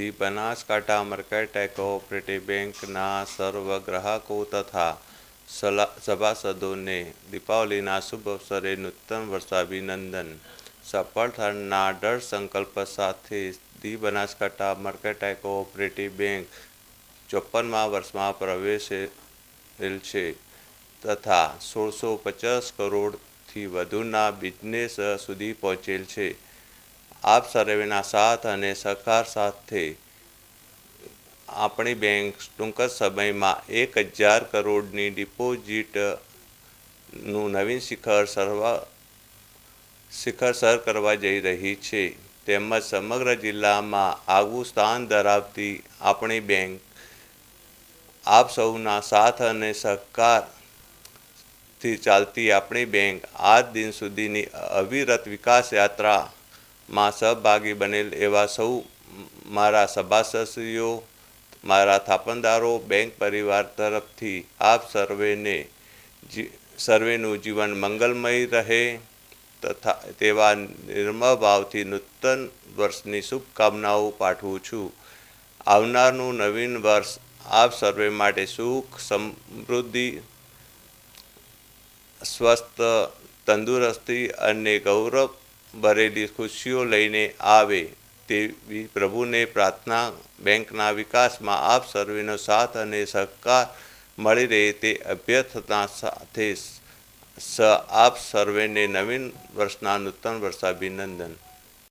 The Banaskantha mercantile cooperative બેંકના સર્વ ગ્રાહકો તથા સભાસદોને દીપાવલીના શુભ અવસરે નૂતન વર્ષાભિનંદન સફળ થરના દૃઢ સંકલ્પ સાથે the Banaskantha mercantile cooperative bank ચોપનમાં વર્ષમાં પ્રવેશેલ છે તથા સોળસો પચાસ કરોડથી વધુના બિઝનેસ સુધી પહોંચેલ છે। આપ સર્વેના સાથ અને સહકાર સાથે આપણી બેંક ટૂંક જ સમયમાં એક હજાર કરોડની ડિપોઝિટનું નવીન શિખર સર્વા, શિખર સર કરવા જઈ રહી છે. તેમજ સમગ્ર જિલ્લામાં આગવું સ્થાન ધરાવતી આપણી બેંક. આપ સૌના સાથ અને સહકારથી ચાલતી આપણી બેંક આજ દિન સુધીની અવિરત વિકાસ યાત્રામાં સહભાગી બનેલ એવા સૌ મારા સભાસદશ્રીઓ, મારા થાપણદારો, બેંક પરિવાર તરફથી આપ સર્વેને સર્વેનું જીવન મંગલમય રહે તથા તેવા નિર્મ ભાવથી નૂતન વર્ષની શુભકામનાઓ પાઠવું છું. આવનારનું નવીન વર્ષ આપ સર્વે માટે સુખ, સમૃદ્ધિ, સ્વસ્થ, તંદુરસ્તી અને ગૌરવ ભરેલી ખુશીઓ લઈને આવે તેવી પ્રભુને પ્રાર્થના બેંકના વિકાસમાં આપ સર્વેનો સાથ અને સહકાર મળી રહે તે અભ્યર્થના સાથે સ આપ સર્વેને નવીન વર્ષના નૂતન વર્ષાભિનંદન.